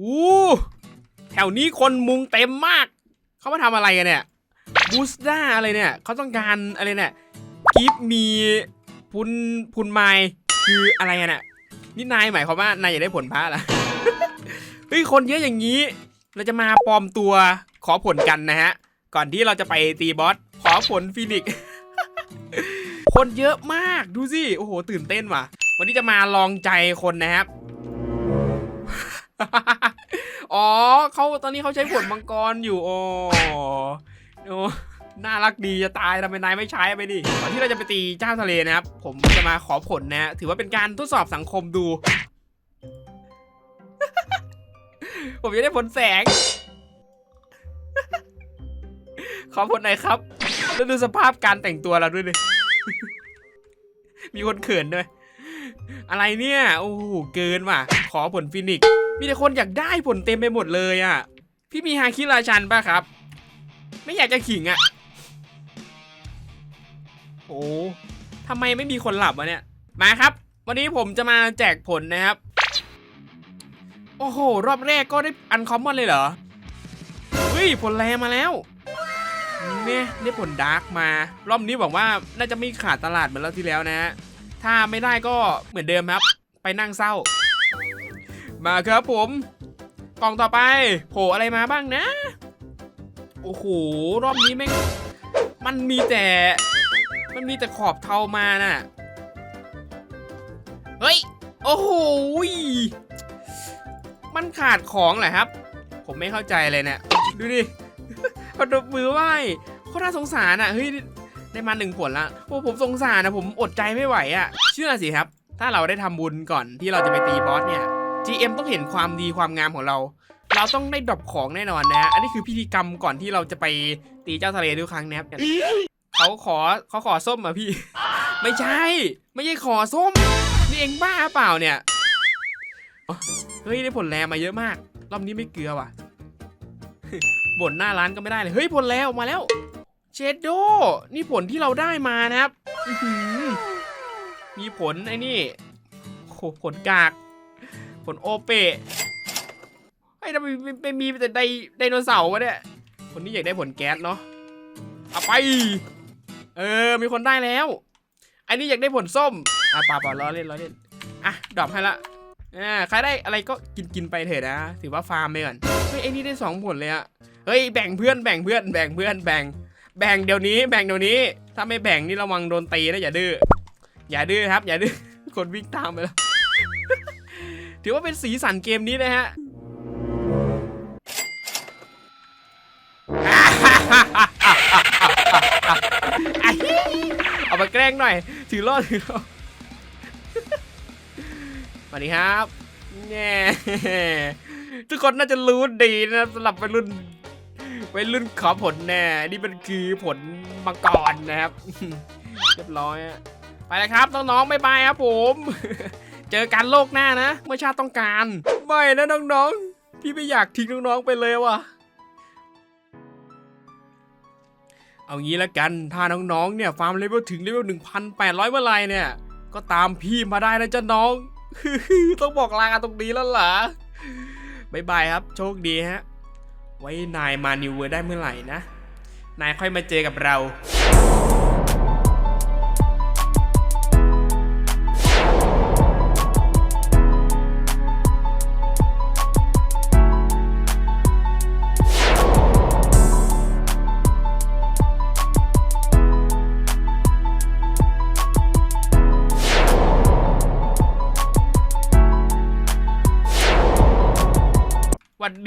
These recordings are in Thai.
อู้แถวนี้คนมุงเต็มมาก เขามาทำอะไรกันเนี่ยบูสด้าอะไรเนี่ยเขาต้องการอะไรเนี่ยกิฟมีพุนพุนไมล์คืออะไรกันเนี่ยนี่นายหมายความว่านายอยากได้ผลพระเหรอเฮ้ยคนเยอะอย่างนี้ เราจะมาปลอมตัวขอผลกันนะฮะ ก่อนที่เราจะไปตีบอสขอผลฟินิกซ์คนเยอะมากดูสิโอ้โหตื่นเต้นว่ะ วันนี้จะมาลองใจคนนะครับ อ๋อเขาตอนนี้เขาใช้ผลมังกรอยู่ โอ้โอ้น่ารักดีจะตายทำไมนายไม่ใช้ไปดิก่อนที่เราจะไปตีเจ้าทะเลนะครับ ผมจะมาขอผลนะฮะถือว่าเป็นการทดสอบสังคมดู ผมจะได้ผลแสง ขอผลหน่อยครับ แล้วดูสภาพการแต่งตัวเราด้วยเลยมีคนเขินด้วย อะไรเนี่ย โอ้โห เกินว่ะ ขอผลฟินิกซ์ มีแต่คนอยากได้ผลเต็มไปหมดเลยอะ พี่มีฮาคิราชันป่ะครับ ไม่อยากจะขิงอะ โอ้ทำไมไม่มีคนหลับวะเนี่ย มาครับ วันนี้ผมจะมาแจกผลนะครับ โอ้โห รอบแรกก็ได้อันคอมมอนเลยเหรอเฮ้ยผลแรมาแล้วเนี่ยได้ผลดาร์กมา รอบนี้บอกว่าน่าจะไม่ขาดตลาดเหมือนรอบที่แล้วนะฮะถ้าไม่ได้ก็เหมือนเดิมครับ ไปนั่งเศร้า มาครับผม กล่องต่อไป โผล่อะไรมาบ้างนะ โอ้โห รอบนี้แม่ง มันมีแต่ มันมีแต่ขอบเทามาน่ะ เฮ้ย โอ้โห มันขาดของเหรอครับ ผมไม่เข้าใจเลยเนี่ย ดูดิพอดบมือไหว้โคตรน่าสงสารอะ เฮ้ย ได้มาหนึ่งผลละโอ้ผมสงสารนะผมอดใจไม่ไหวอะ เชื่อสิครับ ถ้าเราได้ทำบุญก่อนที่เราจะไปตีบอสเนี่ย GM ต้องเห็นความดีความงามของเรา เราต้องได้ดรอปของแน่นอนนะ อันนี้คือพิธีกรรมก่อนที่เราจะไปตีเจ้าทะเลทุกครั้งนะครับเขาขอเขาขอส้มอะพี่ ไม่ใช่ ไม่ใช่ขอส้ม นี่เองบ้าเปล่าเนี่ยเฮ้ยได้ผลแรมาเยอะมาก รอบนี้ไม่เกลือว่ะบ่นหน้าร้านก็ไม่ได้เลยเฮ้ยผลแล้วมาแล้วเชดโดนี่ผลที่เราได้มานะครับมีผลไอ้นี่โหผลกาก ผลโอเปะไอ้ทำไมไม่ม่มีแต่ไดไดโนเสาร์วะเนี่ย คนนี้อยากได้ผลแก๊สเนาะเอาไป เออ มีคนได้แล้ว อันนี้อยากได้ผลส้ม อะป่าป่าล้อเล่นล้อเล่น อะ ดรอปให้ละอ่าใครได้อะไรก็กินกินไปเถอะนะ ถือว่าฟาร์มไปก่อน เฮ้ยไอ้นี่ได้สองผลเลยอะเฮ้ย แบ่งเพื่อน แบ่งเพื่อน แบ่งเพื่อน แบ่ง แบ่งเดี๋ยวนี้ แบ่งเดี๋ยวนี้ ถ้าไม่แบ่งนี่ระวังโดนตีนะอย่าดื้อ อย่าดื้อครับ อย่าดื้อ คนวิ่งตามไปแล้ว ถือว่าเป็นสีสันเกมนี้นะฮะเอามาแกล้งหน่อย ถือรอดถือรอดสวัสดีครับแง่ทุกคนน่าจะรู้ดีนะสำหรับวัยรุ่นวัยรุ่นขอผลแน่ นี่มันคือผลมังกรนะครับ เรียบร้อย ไปแล้วครับน้องๆบ๊ายบายครับผม เจอกันโลกหน้านะ เมื่อชาติต้องการ ไม่นะน้องๆ พี่ไม่อยากทิ้งน้องๆไปเลยว่ะ เอางี้ละกัน ถ้าน้องๆ เนี่ยฟาร์มเลเวลถึงเลเวล1,800 เมื่อไหรเนี่ย ก็ตามพี่มาได้นะจ๊ะน้อง ต้องบอกลากันตรงนี้แล้วเหรอบายบายครับ โชคดีฮะ ไว้นายมานิวเวอร์ได้เมื่อไหร่นะ นายค่อยมาเจอกับเรา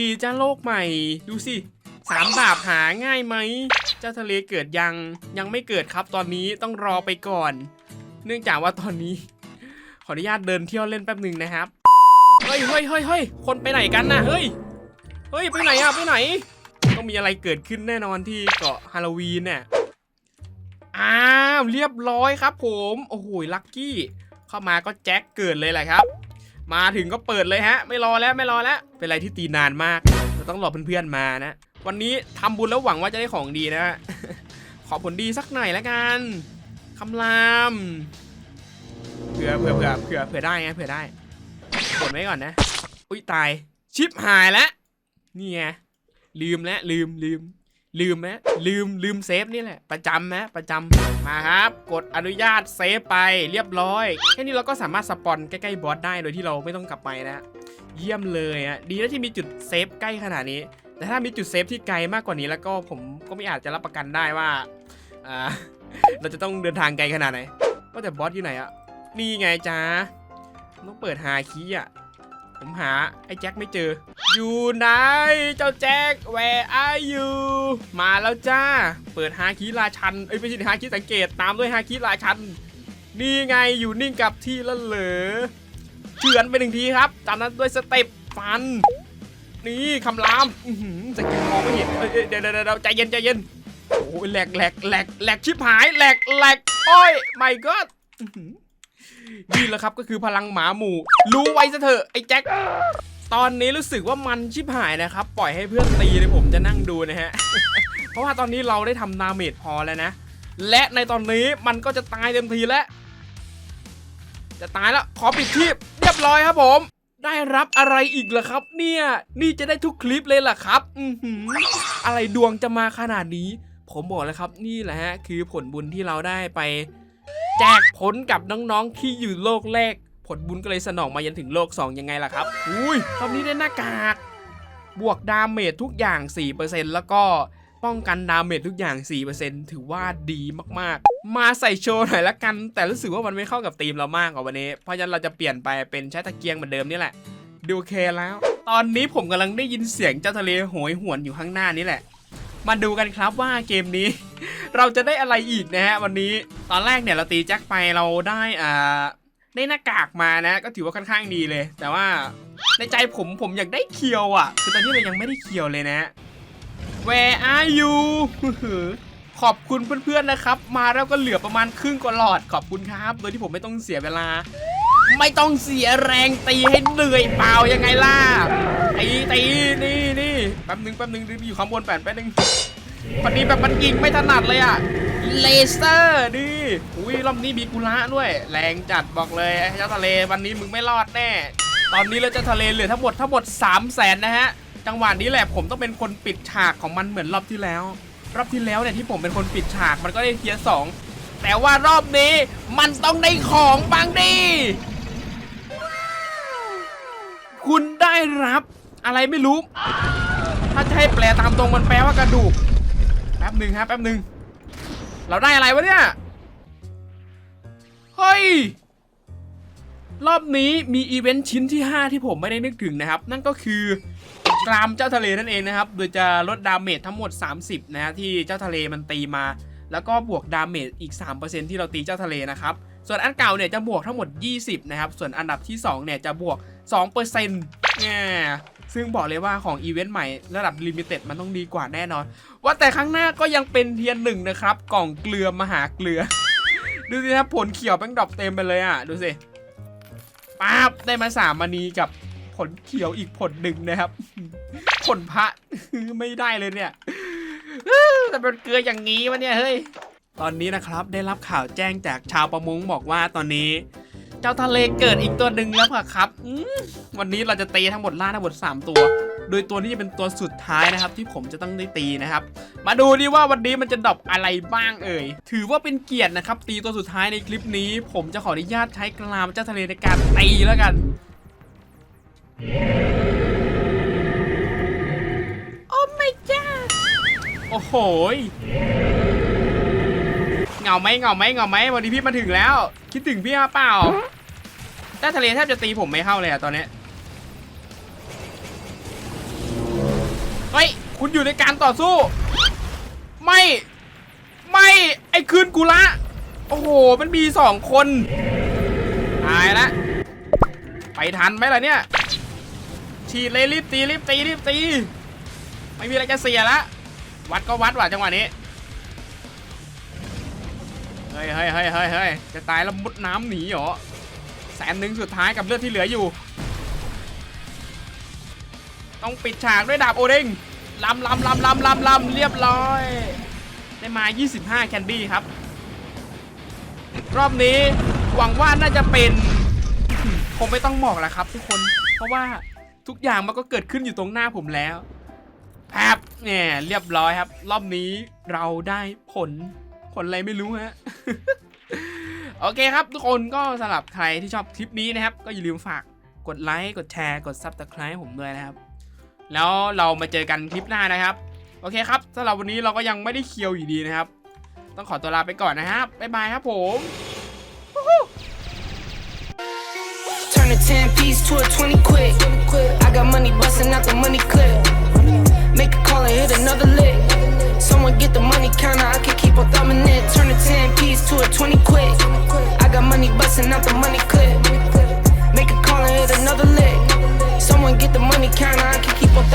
ดีจ้าโลกใหม่ ดูสิสามดาบหาง่ายไหม เจ้าทะเลเกิดยังยังไม่เกิดครับตอนนี้ต้องรอไปก่อน เนื่องจากว่าตอนนี้ ขออนุญาตเดินเที่ยวเล่นแป๊บหนึ่งนะครับ เฮ้ยเฮ้ยเฮ้ยเฮ้ยคนไปไหนกันนะเฮ้ย เฮ้ย ไปไหนอะไปไหน ต้องมีอะไรเกิดขึ้นแน่นอนที่เกาะฮาโลวีนเนี่ยอ้าวเรียบร้อยครับผม โอ้โหลัคกี้ เข้ามาก็แจ็คเกิดเลยแหละครับ มาถึงก็เปิดเลยฮะ ไม่รอแล้วไม่รอแล้ว เป็นอะไรที่ตีนานมากเราต้องรอเพื่อนๆมานะ วันนี้ทำบุญแล้วหวังว่าจะได้ของดีนะฮะขอผลดีสักหน่อยแล้วกันคำรามเผื่อเผื่อเผื่อเผื่อเผื่อได้ไงเผื่อได้กดไว้ก่อนนะ อุ้ยตาย ชิปหายแล้วนี่ไงลืมแล้วลืมลืม ลืมไหมลืมลืมเซฟนี่แหละ ประจำนะประจำมาครับ กดอนุญาตเซฟไปเรียบร้อยแค่นี้เราก็สามารถสปอนใกล้ๆบอสได้โดยที่เราไม่ต้องกลับไปนะเยี่ยมเลยอะดีนะที่มีจุดเซฟใกล้ขนาดนี้ แต่ถ้ามีจุดเซฟที่ไกลมากกว่านี้แล้วก็ผมก็ไม่อาจจะรับประกันได้ว่าอ่าเราจะต้องเดินทางไกลขนาดไหนว่าแต่บอสอยู่ไหนอะนี่ไงจ้าต้องเปิดหาคีย์อะ ผมหาไอ้แจ็คไม่เจอ อยู่ไหนเจ้าแจ็ค where are you มาแล้วจ้า เปิดหาคีย์ราชันเอ้ยไม่ใช่หาคีย์สังเกตตามด้วยหาคีย์ราชัน นี่ไงอยู่นิ่งกับที่แล้วเหรอเฉือนไปหนึ่งทีครับ จากนั้นด้วยสเต็ปฟัน นี่คำรามสกิลมองไม่เห็นเเเดี๋ยวเดี๋ยวเดี๋ยวใจเย็นใจเย็นโอ้ยแหลกแหลกแหลกแหลกชิบหายแหลกแหลกโอ้ยไม่ก็ นี่แหละครับก็คือพลังหมาหมู่ รู้ไว้ซะเถอะไอ้แจ็คตอนนี้รู้สึกว่ามันชิบหายนะครับ ปล่อยให้เพื่อนตีเลยผมจะนั่งดูนะฮะ เพราะว่าตอนนี้เราได้ทำดาเมจพอแล้วนะ และในตอนนี้มันก็จะตายเต็มทีแล้ว จะตายแล้วขอปิดคลิปเรียบร้อยครับผม ได้รับอะไรอีกเหรอครับ เนี่ย นี่จะได้ทุกคลิปเลยเหรอครับ อือหือ อะไรดวงจะมาขนาดนี้ ผมบอกแล้วครับ นี่แหละฮะ คือผลบุญที่เราได้ไป แจกผลกับน้องๆที่อยู่โลกแรก ผลบุญก็เลยสนองมายันถึงโลก 2 ยังไงล่ะครับ อุ้ยตอนนี้ได้หน้ากาก บวกดาเมจทุกอย่าง 4%แล้วก็ป้องกันดาเมจทุกอย่าง 4%ถือว่าดีมากๆ มาใส่โชว์หน่อยละกัน แต่รู้สึกว่ามันไม่เข้ากับธีมเรามากกว่าวันนี้ เพราะฉะนั้นเราจะเปลี่ยนไปเป็นใช้ตะเกียงเหมือนเดิมนี่แหละ ดูโอเคแล้ว ตอนนี้ผมกำลังได้ยินเสียงเจ้าทะเลโหยหวนอยู่ข้างหน้านี่แหละ มาดูกันครับว่าเกมนี้ เราจะได้อะไรอีกนะฮะวันนี้ตอนแรกเนี่ยเราตีแจ็คไปเราได้อ่าได้หน้ากากมานะ ก็ถือว่าค่อนข้างดีเลย แต่ว่าในใจผมผมอยากได้เคียวอะ คือตอนนี้เรายังไม่ได้เคียวเลยนะ Where are you ขอบคุณเพื่อนๆนะครับ มาแล้วก็เหลือประมาณครึ่งกว่าหลอดขอบคุณครับ โดยที่ผมไม่ต้องเสียเวลา ไม่ต้องเสียแรงตีให้เหนื่อยเปล่ายังไงล่ะตีตีนี่นี่แป๊บนึงแป๊บนึงอยู่ข้างบนแป๊บแป๊บนึง พอดีแบบมันยิงไม่ถนัดเลยอะเลเซอร์นี่อุ้ยรอบนี้มีกุระด้วย แรงจัดบอกเลยไอ้เจ้าทะเลวันนี้มึงไม่รอดแน่ ตอนนี้เราจะทะเลเหลือทั้งหมดทั้งหมด3 0 0แสนนะฮะ จังหวะนี้แหละผมต้องเป็นคนปิดฉากของมันเหมือนรอบที่แล้ว รอบที่แล้วเนี่ยที่ผมเป็นคนปิดฉากมันก็ได้เทียร์สองแต่ว่ารอบนี้มันต้องได้ของบางดี คุณได้รับอะไรไม่รู้ ถ้าจะให้แปลตามตรงมันแปลว่ากระดูก แป๊บหนึ่งครับแป๊บหนึ่งเราได้อะไรวะเนี่ย เฮ้ย รอบนี้มีอีเวนต์ชิ้นที่ 5 ที่ผมไม่ได้นึกถึงนะครับ นั่นก็คือกรามเจ้าทะเลนั่นเองนะครับ โดยจะลดดาเมจทั้งหมด 30 นะฮะที่เจ้าทะเลมันตีมา แล้วก็บวกดาเมจอีก 3%ที่เราตีเจ้าทะเลนะครับ ส่วนอันเก่าเนี่ยจะบวกทั้งหมด 20 นะครับ ส่วนอันดับที่ 2 เนี่ยจะบวก 2% ซึ่งบอกเลยว่าของอีเวนต์ใหม่ระดับลิมิเต็ดมันต้องดีกว่าแน่นอน ว่าแต่ครั้งหน้าก็ยังเป็นเทียนหนึ่งนะครับ กล่องเกลือมหาเกลือ ดูสิครับผลเขียวแม่งดรอปเต็มไปเลยอะ ดูสิป๊าบได้มาสามมณีกับผลเขียวอีกผลหนึ่งนะครับ ผลพระไม่ได้เลยเนี่ยแต่เป็นเกลืออย่างนี้วะเนี่ยเฮ้ยตอนนี้นะครับได้รับข่าวแจ้งจากชาวประมงบอกว่าตอนนี้ เจ้าทะเลเกิดอีกตัวหนึ่งแล้วค่ะครับวันนี้เราจะตีทั้งหมดล่าทั้งหมด 3 ตัว โดยตัวนี้จะเป็นตัวสุดท้ายนะครับ ที่ผมจะต้องได้ตีนะครับ มาดูดิว่าวันนี้มันจะดรอปอะไรบ้างเอ่ย ถือว่าเป็นเกียรตินะครับ ตีตัวสุดท้ายในคลิปนี้ ผมจะขออนุญาตใช้กรามเจ้าทะเลในการตีแล้วกันโอ้ไม่จ้าโอ้โห งาไหมเงาไหมเงาไหมวันนี้พี่มาถึงแล้ว คิดถึงพี่มาเปล่าเจ้ทะเลแทบจะตีผมไม่เข้าเลยอะตอนนี้ยเฮ้ยคุณอยู่ในการต่อสู้ ไม่ไม่ไอ้คืนกูละ โอ้โห มันมีสองคนตายละไปทันไหมล่ะเนี่ย ฉีดเลยรีบตีรีบตีรีบตี ไม่มีอะไรจะเสียละ วัดก็วัดว่ะจังหวะนี้ ฮ้ยเฮ้ยเฮ้ยเฮ้ยเฮ้ยจะตายแล้วมุดน้ำหนีเหรอแสนหนึ่งสุดท้ายกับเลือดที่เหลืออยู่ ต้องปิดฉากด้วยดาบโอเด้งลำลำลำลำลำลำเรียบร้อย ได้มา 25 แคนดี้ครับ รอบนี้หวังว่าน่าจะเป็นคงไม่ต้องบอกแล้วครับ ทุกคน เพราะว่าทุกอย่างมันก็เกิดขึ้นอยู่ตรงหน้าผมแล้วแป๊บเนี่ยเรียบร้อยครับ รอบนี้เราได้ผลผลอะไรไม่รู้ฮะ โอเคครับทุกคนก็สำหรับใครที่ชอบคลิปนี้นะครับ ก็อย่าลืมฝากกดไลค์กดแชร์กด Subscribe ผมด้วยนะครับ แล้วเรามาเจอกันคลิปหน้านะครับ โอเคครับสำหรับวันนี้เราก็ยังไม่ได้เคียวอยู่ดีนะครับ ต้องขอตัวลาไปก่อนนะครับบ๊ายบายครับผม Turn a 10 piece to a 20 quick. I got money busting out the money clip. Make a call and hit another lick. Someone get the money counter, I can keep on thumbing it. Turn a 10 piece to a 20 quick. I got money busting out the money clip. Make a call and hit another lick. Someone get the money counter, I can keep on